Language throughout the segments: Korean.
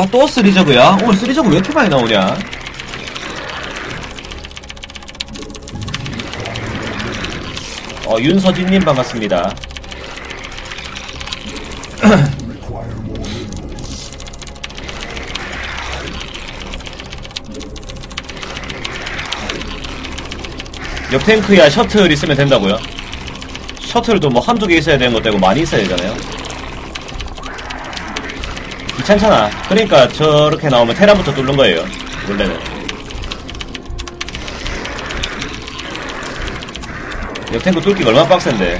아, 또 쓰리저그야? 오늘 쓰리저그 왜 이렇게 많이 나오냐? 어, 윤서진님 반갑습니다. 옆탱크야 셔틀 있으면 된다고요? 셔틀도 뭐 한두 개 있어야 되는 것 되고 많이 있어야 되잖아요. 귀찮잖아. 그러니까 저렇게 나오면 테라부터 뚫는 거예요. 원래는. 옆탱크 뚫기가 얼마나 빡센데.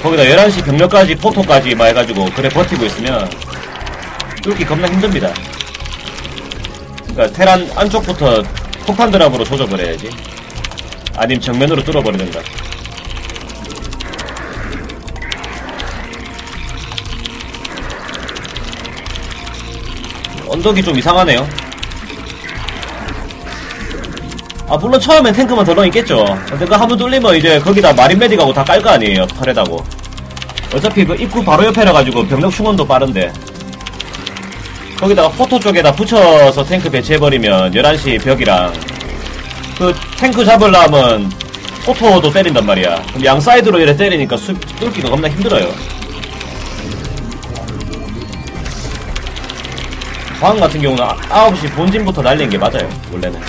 거기다 11시 병력까지 포토까지 막 해가지고 그래 버티고 있으면 뚫기 겁나 힘듭니다. 그러니까 테란 안쪽부터 폭탄 드랍으로 조져버려야지. 아니면 정면으로 뚫어버리든가. 언덕이 좀 이상하네요. 아 물론 처음엔 탱크만 덜렁 있겠죠. 그 한번 뚫리면 이제 거기다 마린 메딕하고 다 깔 거 아니에요. 털에다고. 어차피 그 입구 바로 옆에라 가지고 병력 충원도 빠른데. 거기다가 포토 쪽에다 붙여서 탱크 배치해버리면 11시 벽이랑 그 탱크 잡으려면 포토도 때린단 말이야. 그럼 양 사이드로 이래 때리니까 수, 뚫기가 겁나 힘들어요. 광 같은 경우는 아, 9시 본진부터 날리는 게 맞아요. 원래는.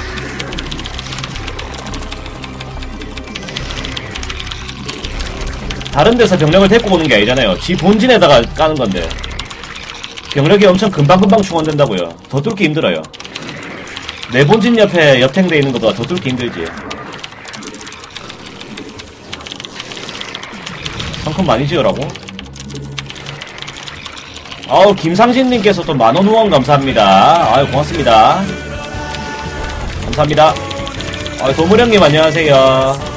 다른 데서 병력을 데리고 오는 게 아니잖아요. 지 본진에다가 까는 건데. 병력이 엄청 금방금방 충원된다고요. 더 뚫기 힘들어요. 내 본진 옆에 옆탱돼 있는 것보다 더 뚫기 힘들지. 성큼 많이 지으라고? 아우 김상진님께서 또 만원 후원 감사합니다. 아유 고맙습니다. 감사합니다. 아 도무령님 안녕하세요.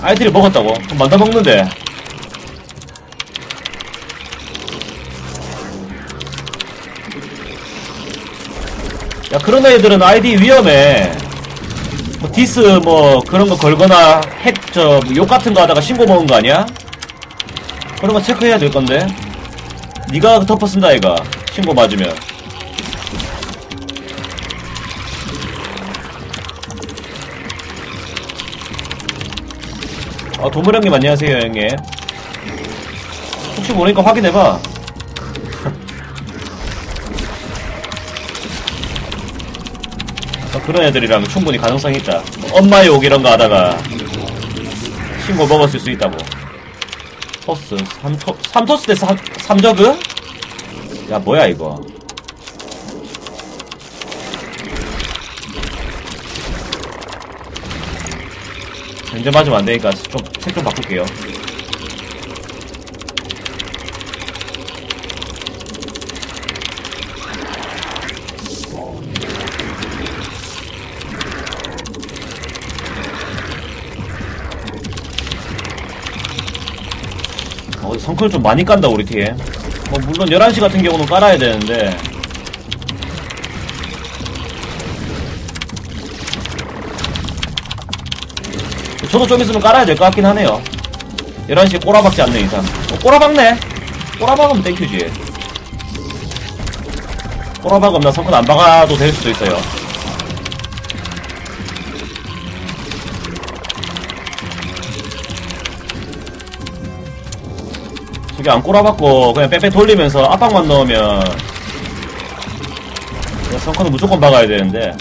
아이들이 먹었다고? 만다 먹는데. 야 그런 애들은 아이디 위험해. 뭐 디스 뭐 그런 거 걸거나 핵 저 욕 같은 거 하다가 신고 먹은 거 아니야? 그런 거 체크해야 될 건데. 니가 덮어 쓴다 이가 신고 맞으면. 아 도물 형님 안녕하세요 형님. 혹시 모르니까 확인해봐 그런 애들이라면 충분히 가능성이 있다. 엄마의 욕 이런 거 하다가 신고 먹었을 수 있다고. 토스, 3토, 3토스 대 3, 3저그? 야, 뭐야, 이거. 현재 맞으면 안 되니까 좀, 색좀 바꿀게요. 어, 성클 좀 많이 깐다, 우리 팀. 뭐, 물론 11시 같은 경우는 깔아야 되는데. 저도 좀 있으면 깔아야 될 것 같긴 하네요. 11시에 꼬라박지 않는 이상. 어, 꼬라박네? 꼬라박으면 땡큐지. 꼬라박으면 나 성클 안 박아도 될 수도 있어요. 저게 안 꼬라박고 그냥 빼빼 돌리면서 압박만 넣으면 성커는 무조건 박아야 되는데.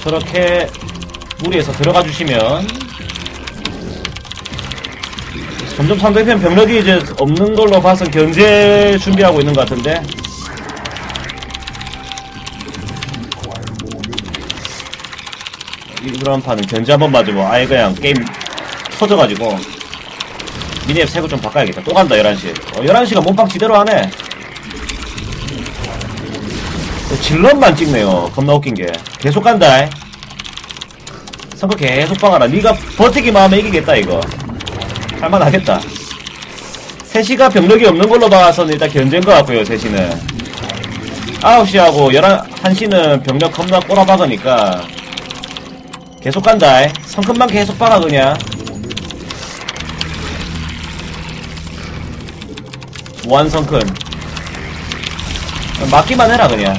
저렇게 무리해서 들어가 주시면 점점 상대편 병력이 이제 없는 걸로 봐서 견제 준비하고 있는 것 같은데 이런 판은 견제 한 번 맞으면 아예 그냥 게임 터져가지고 미니앱 색을 좀 바꿔야겠다 또 간다 11시 어, 11시가 몸빵 지대로 하네 질럿만 찍네요. 겁나 웃긴 게. 계속 간다. 선거 계속 방하라. 네가 버티기만 하면 이기겠다 이거. 할만하겠다. 3시가 병력이 없는 걸로 봐서는 일단 견제인 것 같고요, 3시는. 9시하고 11시는 병력 겁나 꼬라박으니까 계속 간다. 성큼만 계속 박아 그냥. 무한성큰. 맞기만 해라 그냥.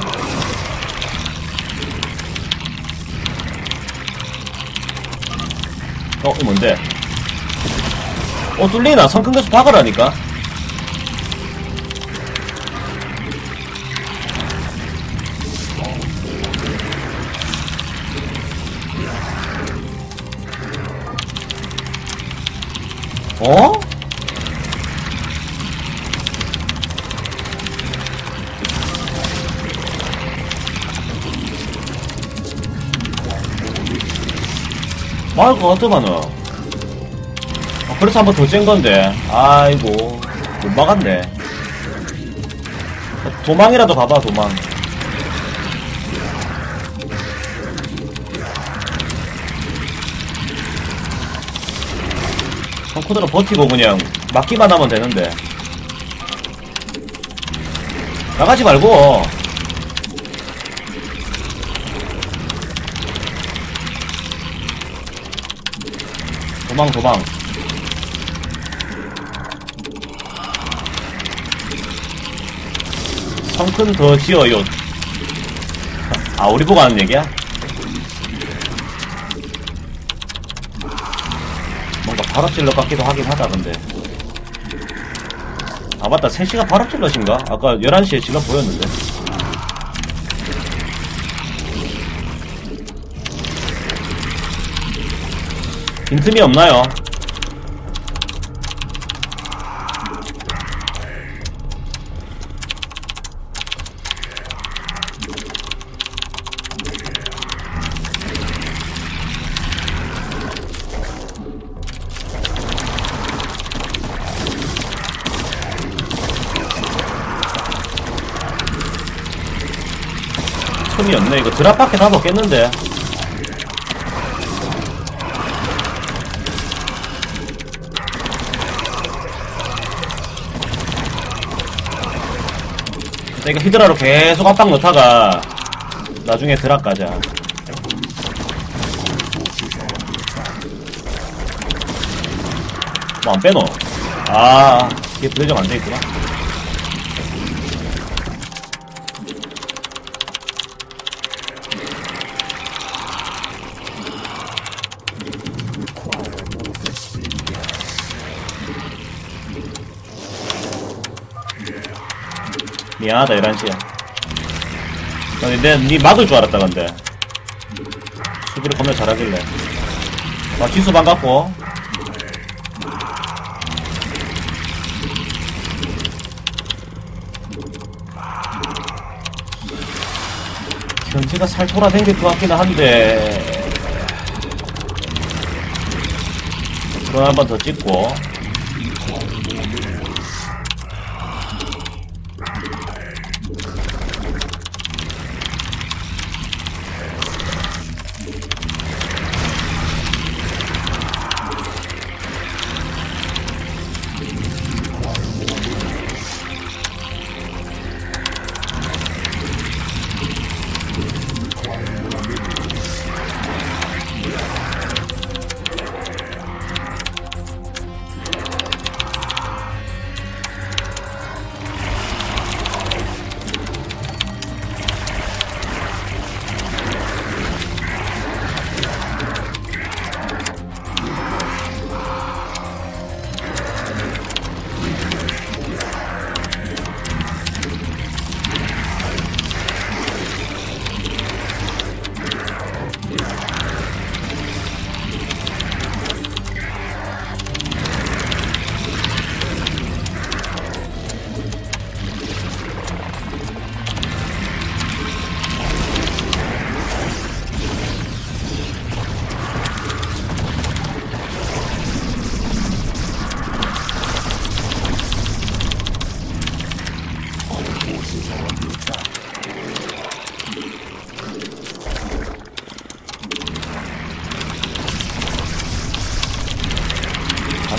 어, 이 뭔데? 어, 뚫리나? 성큰 계속 박으라니까? 막을 것 같더만은. 아, 그래서 한 번더짠 건데. 아이고. 못 막았네. 도망이라도 가봐, 도망. 펑코드로 버티고 그냥 막기만 하면 되는데. 나가지 말고. 도망, 도망. 성큰 더 지어요. 아, 우리 보고 하는 얘기야? 뭔가 바로찔러 같기도 하긴 하다, 근데. 아, 맞다. 3시가 바로찔러신가? 아까 11시에 질러 보였는데. 빈틈이 없나요? 틈이 없네. 이거 드랍 밖에 다 먹겠는데. 일단 이거 히드라로 계속 압박 넣다가 나중에 드랍 가자. 뭐 안 빼노? 아, 이게 불려정 안돼 있구나. 미안하다 11시야. 아니 내니 막을 줄 알았다 근데. 수비를 겁나 잘하길래. 아 기수 반갑고. 현지가 살토라 댕길 것 같기는 한데. 드론 한번 더 찍고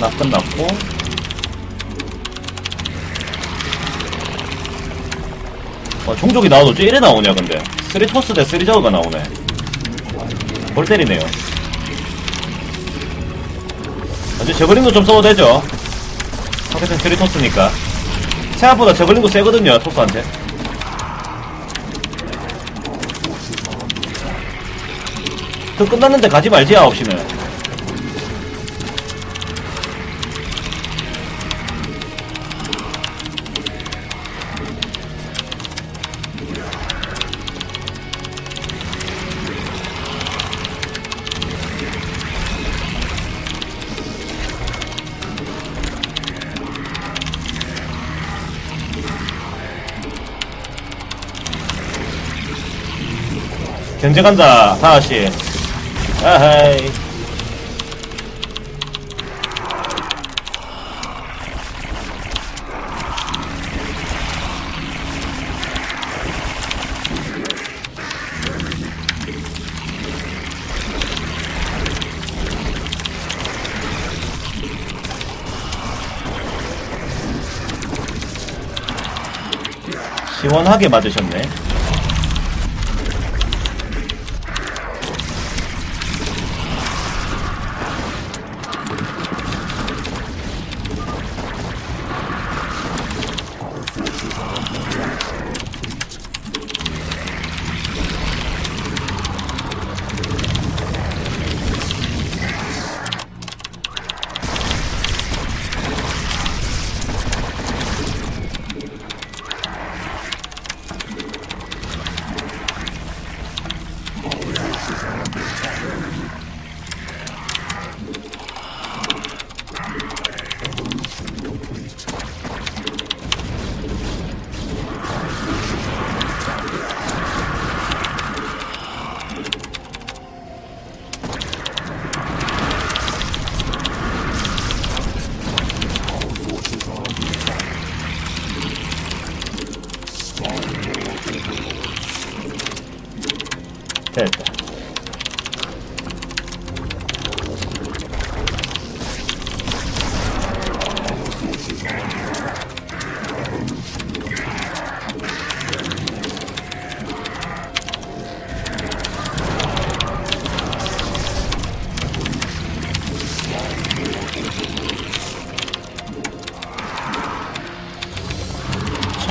하나 끝났고. 와 종족이 나와도 쟤 이래 나오냐 근데? 쓰리 토스 대 쓰리 저그가 나오네. 골 때리네요. 이제 저글링도 좀 써도 되죠? 상대편 쓰리 토스니까. 생각보다 저글링도 세거든요 토스한테. 그 끝났는데 가지 말지 9시는 견제 간다 다시. 아하이. 시원하게 맞으셨네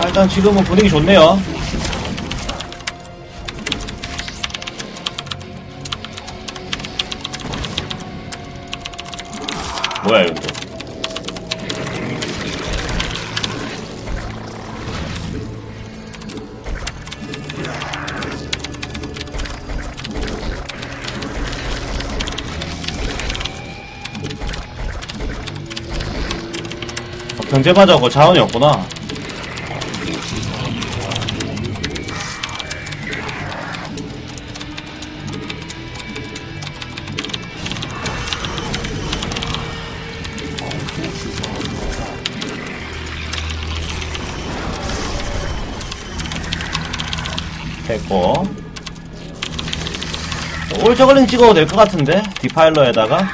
일단 지금은 분위기 좋네요. 뭐야 이건 또? 어, 경제받아고 자원이 없구나 됐고. 올 저글링 찍어도 될 것 같은데? 디파일러에다가?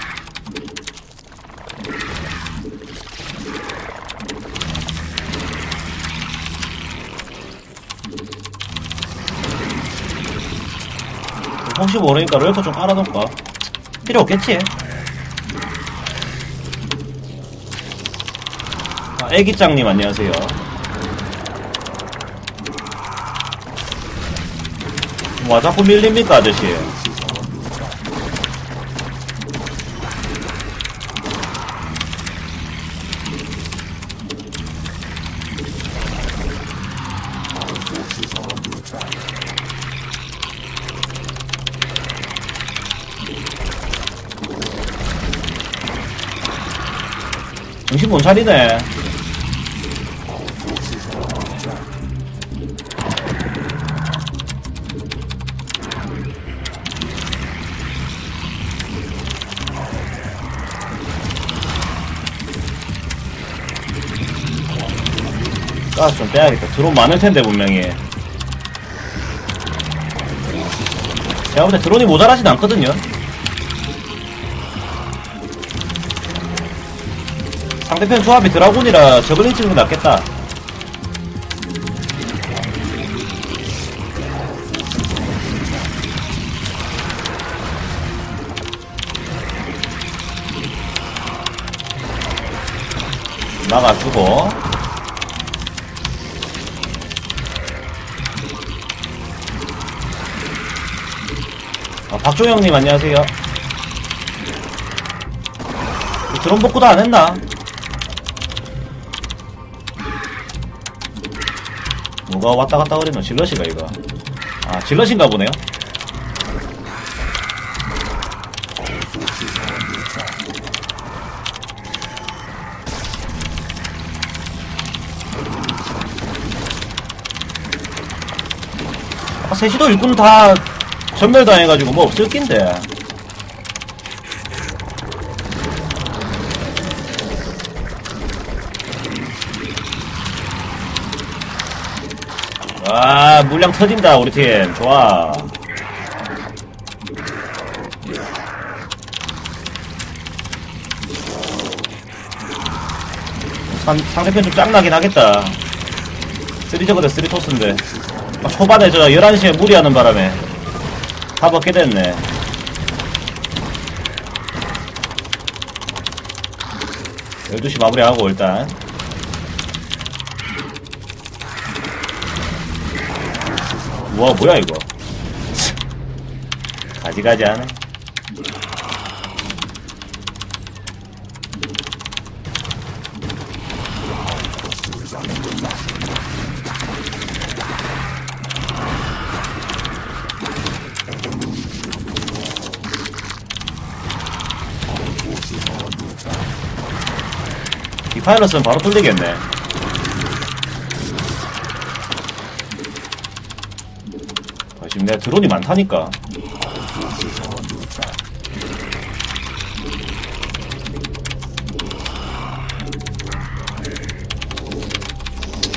혹시 모르니까 롤커 좀 깔아놓을까? 필요 없겠지? 아, 애기짱님 안녕하세요 와 자꾸 밀립니까 아저씨? 정신 못 차리네 가스 좀 빼야겠다. 드론 많을 텐데, 분명히. 제가 볼 때 드론이 모자라진 않거든요. 상대편 조합이 드라군이라 저글링 찍는 게 낫겠다. 막아주고 아, 박종영님 안녕하세요 드론 복구도 안 했나? 뭐가 왔다 갔다 거리노? 질럿이가 이거 아 질럿인가 보네요 아, 셋이도 일꾼 다 전멸당해가지고 뭐 없을 낀데. 와 물량 터진다 우리 팀. 좋아. 상, 상대편 좀 짱나긴 하겠다. 3저거대 3토스인데. 아, 초반에 저 11시에 무리하는 바람에 다 먹게 됐네. 열두 시 마무리하고 일단. 우와 뭐야 이거. 가지가지 하네 파일럿은 바로 뚫리겠네. 아, 지금 내가 드론이 많다니까.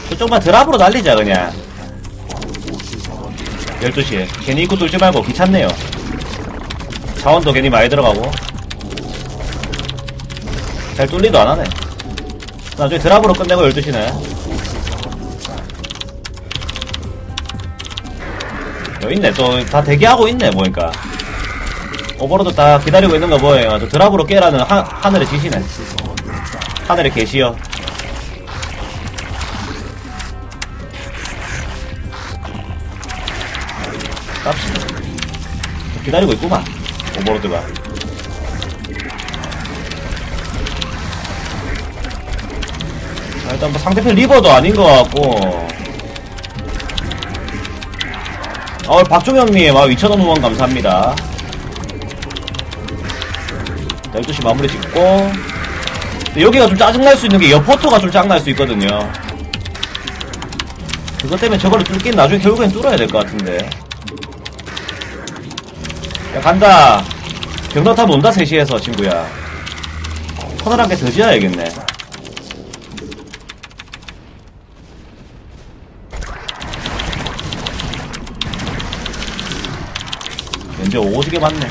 저쪽만 드랍으로 날리자 그냥. 12시에 괜히 입구 뚫지 말고 귀찮네요. 자원도 괜히 많이 들어가고. 잘 뚫리도 안하네 나중에 드랍으로 끝내고 12시네. 여기 있네. 또 다 대기하고 있네 보니까. 오버로드 다 기다리고 있는 거 뭐예요. 저 드랍으로 깨라는 하, 하늘의 지시네. 하늘의 계시여. 기다리고 있구만 오버로드가 일단 뭐 상대편 리버도 아닌 것 같고 어, 박종영님, 아, 2,000원 후원 감사합니다. 12시 마무리 짓고. 여기가 좀 짜증날 수 있는 게 옆포토가 좀 짜증날 수 있거든요. 그것 때문에 저거를 뚫긴 나중에 결국엔 뚫어야 될 것 같은데. 야, 간다. 경로탑 온다, 3시에서, 친구야. 터널 한개더 지어야겠네. 왠지 오지게 많네.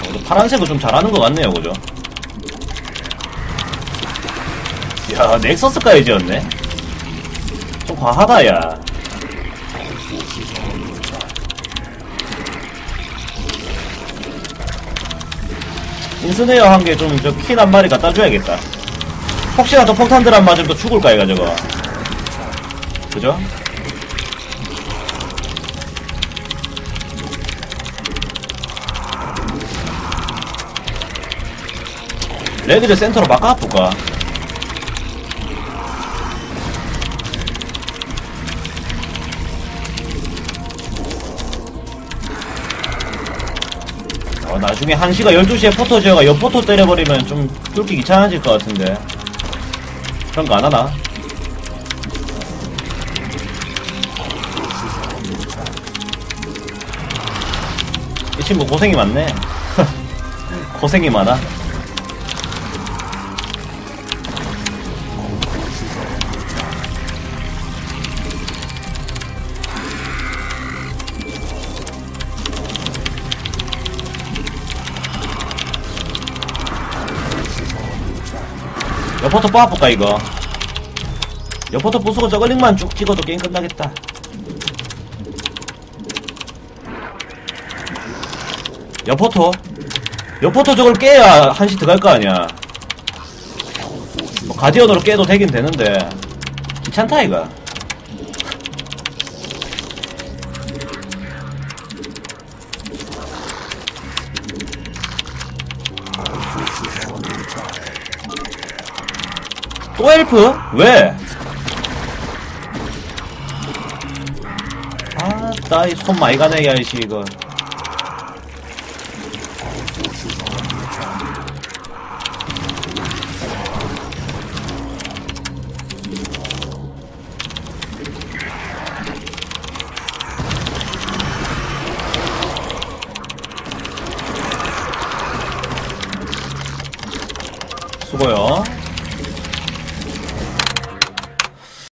어, 파란색은 좀 잘하는 것 같네요, 그죠? 야, 넥서스까지 지었네? 좀 과하다, 야. 인스네어 한 개 좀, 저, 킨 한 마리 갖다 줘야겠다. 혹시나 또 폭탄들 안 맞으면 또 죽을까, 이가 저거. 그죠? 레드를 센터로 바꿔볼까? 중에 1시가 12시에 포토 지어가 옆 포토 때려버리면 좀 뚫기 귀찮아질 것 같은데. 그런 거 안 하나? 이 친구 고생이 많네. 고생이 많아. 여포터 뽑아볼까 이거? 여포터 부수고 저글링만 쭉 찍어도 게임 끝나겠다. 여포터? 여포터 저걸 깨야 한시 들어갈 거 아니야. 뭐 가디언으로 깨도 되긴 되는데. 귀찮다 이거 또 엘프? 왜? 아 따 이 손 많이 가네 야이씨 이거